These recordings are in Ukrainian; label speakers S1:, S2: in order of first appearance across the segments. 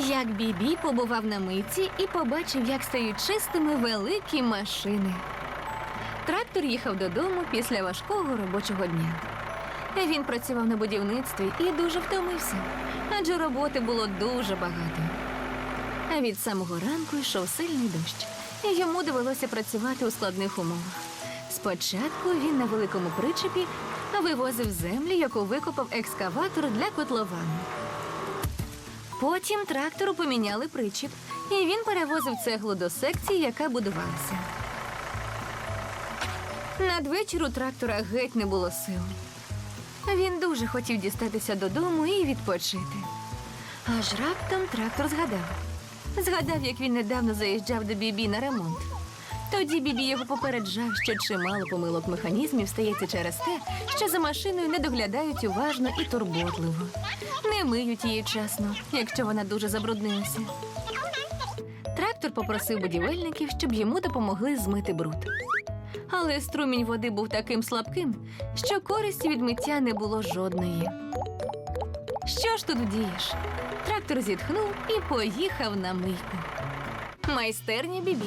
S1: Як Бібі побував на митці і побачив, як стають чистими великі машини. Трактор їхав додому після важкого робочого дня. Він працював на будівництві і дуже втомився, адже роботи було дуже багато. А від самого ранку йшов сильний дощ, і йому довелося працювати у складних умовах. Спочатку він на великому причепі вивозив землю, яку викопав екскаватор для котловану. Потім трактору поміняли причіп, і він перевозив цеглу до секції, яка будувалася. Надвечір у трактора геть не було сил. Він дуже хотів дістатися додому і відпочити. Аж раптом трактор згадав. Згадав, як він недавно заїжджав до Бібі на ремонт. Тоді Бібі його попереджав, що чимало помилок механізмів стається через те, що за машиною не доглядають уважно і турботливо. Не миють її вчасно, якщо вона дуже забруднилася. Трактор попросив будівельників, щоб йому допомогли змити бруд. Але струмінь води був таким слабким, що користі від миття не було жодної. Що ж тут вдієш? Трактор зітхнув і поїхав на мийку. Майстерня Бібі.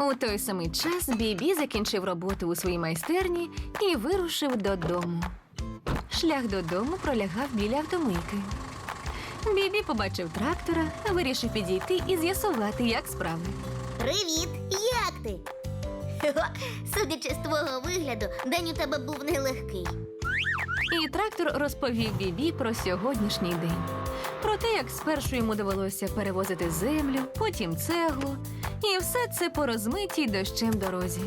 S1: У той самий час Бібі закінчив роботу у своїй майстерні і вирушив додому. Шлях додому пролягав біля автомийки. Бібі побачив трактора, вирішив підійти і з'ясувати, як справи.
S2: Привіт! Як ти? Судячи з твого вигляду, день у тебе був нелегкий.
S1: І трактор розповів Бібі про сьогоднішній день. Про те, як спершу йому довелося перевозити землю, потім цеглу, і все це по розмитій дощем дорозі.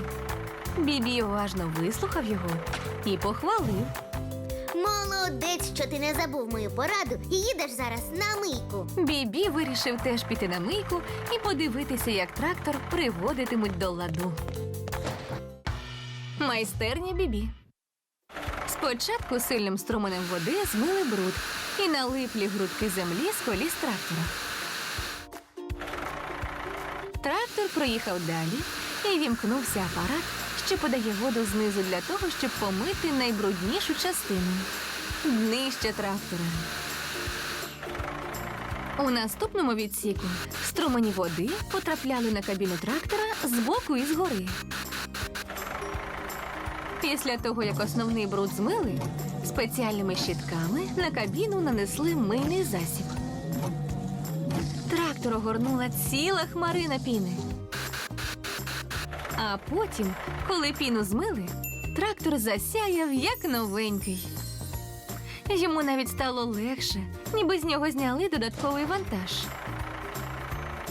S1: Бібі уважно вислухав його і похвалив.
S2: Молодець, що ти не забув мою пораду і їдеш зараз на мийку.
S1: Бібі вирішив теж піти на мийку і подивитися, як трактор приводитимуть до ладу. Майстерня Бібі. Спочатку сильним струменем води змили бруд і налиплі грудки землі з коліс трактора. Трактор проїхав далі і вімкнувся апарат, що подає воду знизу для того, щоб помити найбруднішу частину днище трактора. У наступному відсіку струмені води потрапляли на кабіну трактора збоку і згори. Після того, як основний бруд змили, спеціальними щітками на кабіну нанесли мийний засіб. Трактор огорнула ціла хмарина піни. А потім, коли піну змили, трактор засяяв як новенький. Йому навіть стало легше, ніби з нього зняли додатковий вантаж.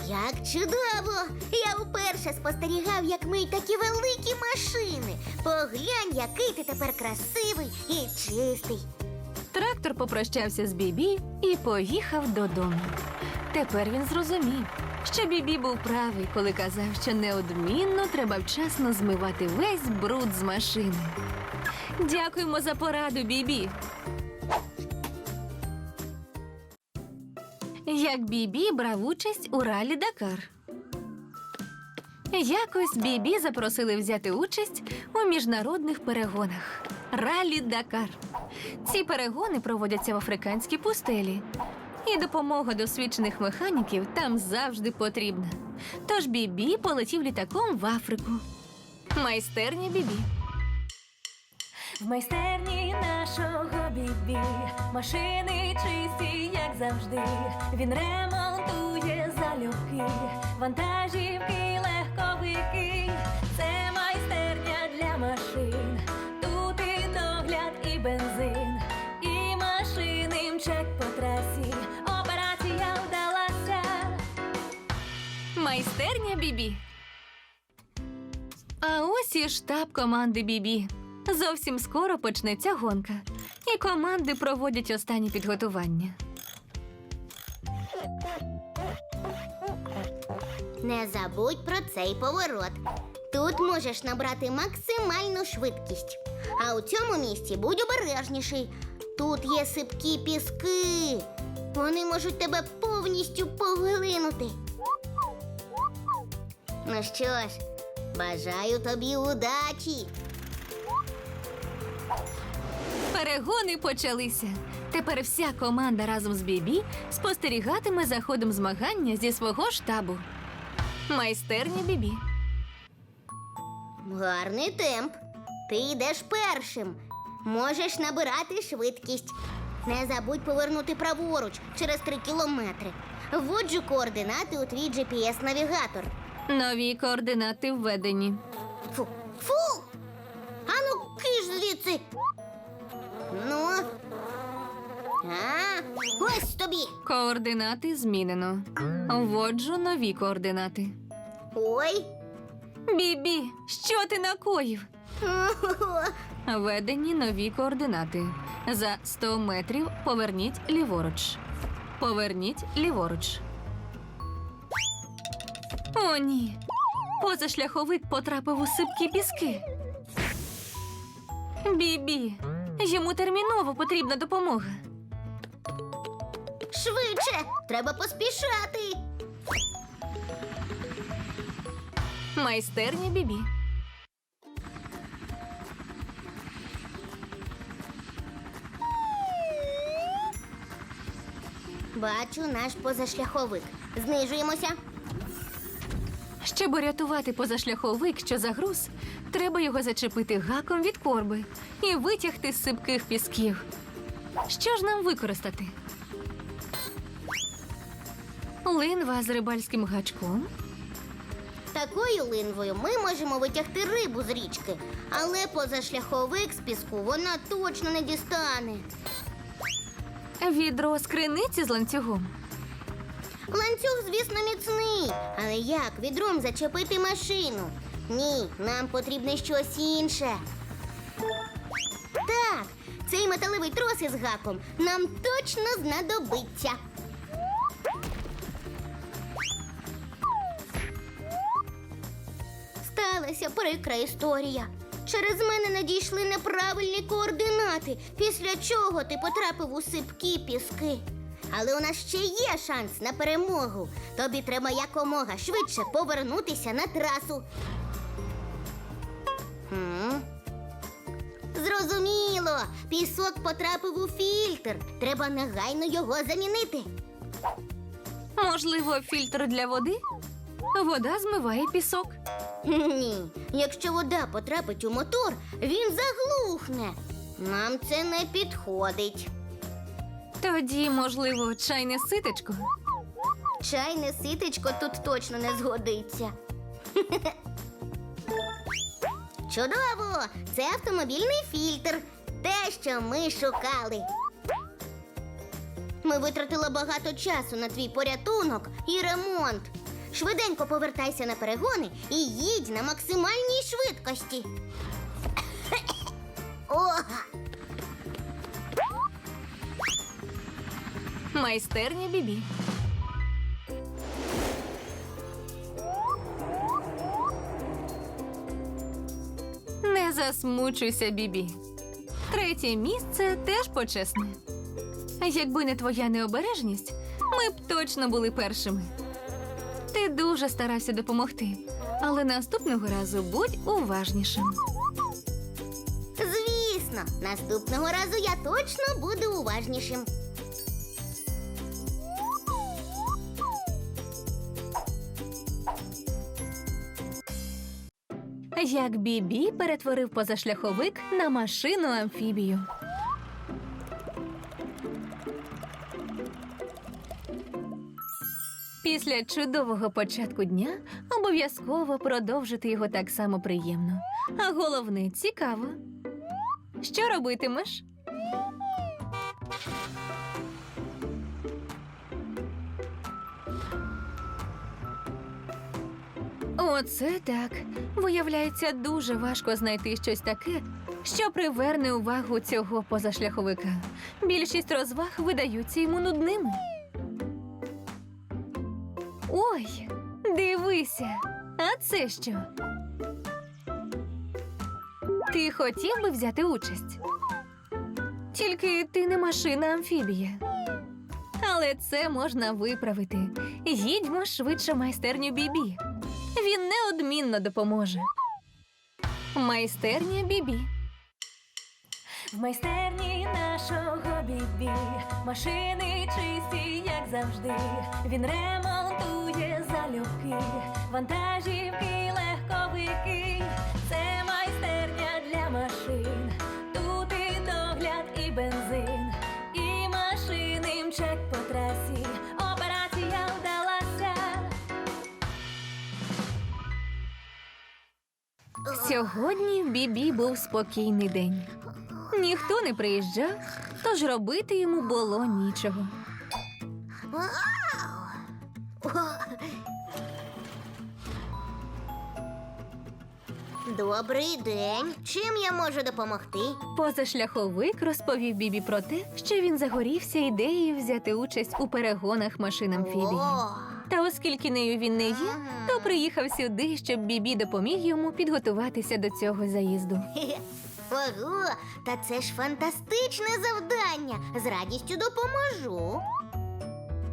S2: Як чудово! Я вперше спостерігав, як миють такі великі машини. Поглянь, який ти тепер красивий і чистий.
S1: Трактор попрощався з Бібі і поїхав додому. Тепер він зрозумів, що Бібі був правий, коли казав, що неодмінно треба вчасно змивати весь бруд з машини. Дякуємо за пораду, Бібі. Як Бібі брав участь у ралі Дакар. Якось Бібі запросили взяти участь у міжнародних перегонах Ралі Дакар. Ці перегони проводяться в африканській пустелі, і допомога досвідчених механіків там завжди потрібна. Тож Бібі полетів літаком в Африку. Майстерня Бібі.
S3: В майстерні нашого бібі машини чисті, як завжди. Він ремонтує залюбки, вантажівки, легковики. Це майстерня для машин.
S1: Майстерня Бібі. А ось і штаб команди Бібі. Зовсім скоро почнеться гонка, і команди проводять останні підготування.
S2: Не забудь про цей поворот. Тут можеш набрати максимальну швидкість. А у цьому місці будь обережніший. Тут є сипкі піски. Вони можуть тебе повністю поглинути. Ну що ж, бажаю тобі удачі.
S1: Перегони почалися. Тепер вся команда разом з Бібі спостерігатиме за ходом змагання зі свого штабу. Майстерня Бібі.
S2: Гарний темп. Ти йдеш першим. Можеш набирати швидкість. Не забудь повернути праворуч через три кілометри. Вводжу координати у твій GPS-навігатор.
S1: Нові координати введені.
S2: Фу, фу! Ану, киш звідси. Ну. А, ось тобі.
S1: Координати змінено. Вводжу нові координати.
S2: Ой.
S1: Бібі, що ти накоїв? Введені нові координати. За 100 метрів поверніть ліворуч. Поверніть ліворуч. О, ні. Позашляховик потрапив у сипкі піски. Бібі, йому терміново потрібна допомога.
S2: Швидше, треба поспішати.
S1: Майстерня Бібі.
S2: Бачу наш позашляховик. Знижуємося.
S1: Щоб урятувати позашляховик, що загруз, треба його зачепити гаком від корби і витягти з сипких пісків. Що ж нам використати? Линва з рибальським гачком,
S2: Такою линвою ми можемо витягти рибу з річки, але позашляховик з піску вона точно не дістане.
S1: відро з криниці з ланцюгом.
S2: Ланцюг, звісно, міцний, але як відром зачепити машину? Ні, нам потрібне щось інше. Так, цей металевий трос із гаком нам точно знадобиться. Сталася прикра історія. Через мене надійшли неправильні координати, після чого ти потрапив у сипкі піски. Але у нас ще є шанс на перемогу. Тобі треба якомога швидше повернутися на трасу. М? Зрозуміло, пісок потрапив у фільтр. Треба негайно його замінити.
S1: Можливо, фільтр для води? Вода змиває пісок.
S2: Ні, якщо вода потрапить у мотор, він заглухне. Нам це не підходить.
S1: Тоді, можливо, чайне ситечко.
S2: Чайне ситечко тут точно не згодиться. Чудово! Це автомобільний фільтр. Те, що ми шукали. Ми витратили багато часу на твій порятунок і ремонт. Швиденько повертайся на перегони і їдь на максимальній швидкості.
S1: Майстерня Бібі. Не засмучуйся, Бібі. Третє місце теж почесне. Якби не твоя необережність, ми б точно були першими. Ти дуже старався допомогти, але наступного разу будь уважнішим.
S2: Звісно, наступного разу я точно буду уважнішим.
S1: Як Бібі перетворив позашляховик на машину амфібію. Після чудового початку дня обов'язково продовжити його так само приємно. А головне цікаво. Що робитимеш? Оце так. Виявляється, дуже важко знайти щось таке, що приверне увагу цього позашляховика. Більшість розваг видаються йому нудними. Ой. Дивися, а це що? Ти хотів би взяти участь? Тільки ти не машина амфібія. Але це можна виправити. Їдьмо швидше майстерню Бібі. Він неодмінно допоможе. Майстерня Бібі.
S3: В майстерні нашого бібі машини чисті, як завжди. Він ремонтує залюбки, вантажівки, легковики. Це майстерня для машин.
S1: Сьогодні в Бібі був спокійний день. Ніхто не приїжджав, тож робити йому було нічого.
S2: Добрий день. Чим я можу допомогти?
S1: Позашляховик розповів Бібі про те, що він загорівся ідеєю взяти участь у перегонах машин амфібії.
S2: О,
S1: Та оскільки нею він не є, то приїхав сюди, щоб Бібі допоміг йому підготуватися до цього заїзду.
S2: Ого, та це ж фантастичне завдання. З радістю допоможу.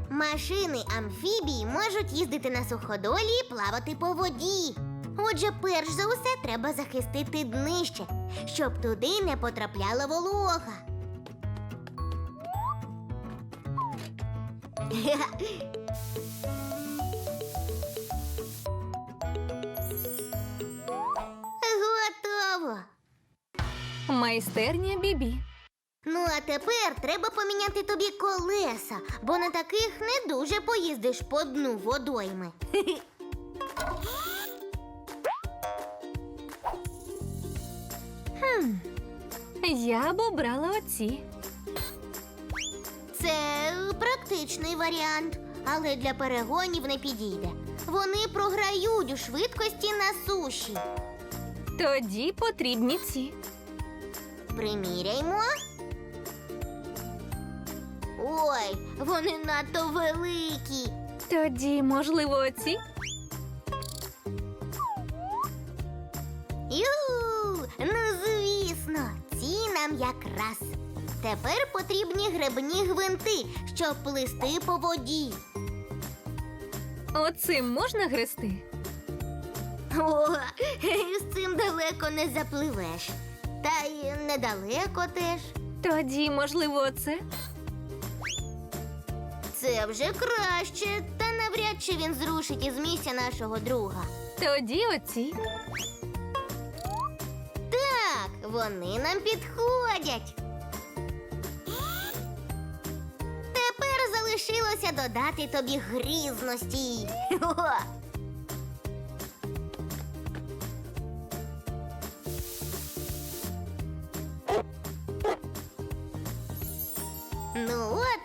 S2: Машини амфібії можуть їздити на суходолі і плавати по воді. Отже, перш за усе треба захистити днище, щоб туди не потрапляла волога.
S1: Майстерня Бібі.
S2: Ну, а тепер треба поміняти тобі колеса, бо на таких не дуже поїздиш по дну водойми.
S1: Я б обрала оці.
S2: Це практичний варіант, але для перегонів не підійде. Вони програють у швидкості на суші.
S1: Тоді потрібні ці.
S2: Приміряймо. Ой, вони надто великі.
S1: Тоді, можливо, оці?
S2: Ю, ну звісно, ці нам якраз. Тепер потрібні гребні гвинти, щоб плисти по воді.
S1: Оцим можна грести?
S2: О, з цим далеко не запливеш. Та й недалеко теж.
S1: Тоді, можливо, оце?
S2: Це вже краще, та навряд чи він зрушить із місця нашого друга.
S1: Тоді оці.
S2: Так, вони нам підходять. Тепер залишилося додати тобі грізності. О!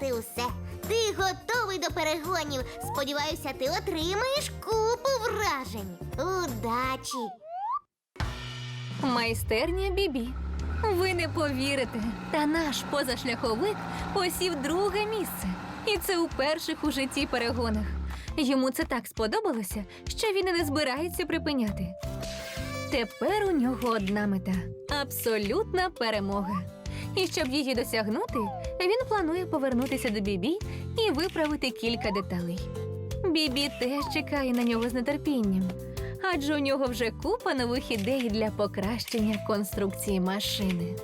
S2: І все. Ти готовий до перегонів. Сподіваюся, ти отримаєш купу вражень. Удачі!
S1: Майстерня Бібі. Ви не повірите, та наш позашляховик посів друге місце. І це у перших у житті перегонах. Йому це так сподобалося, що він і не збирається припиняти. Тепер у нього одна мета абсолютна перемога. І щоб її досягнути, він планує повернутися до Бібі і виправити кілька деталей. Бібі теж чекає на нього з нетерпінням, адже у нього вже купа нових ідей для покращення конструкції машини.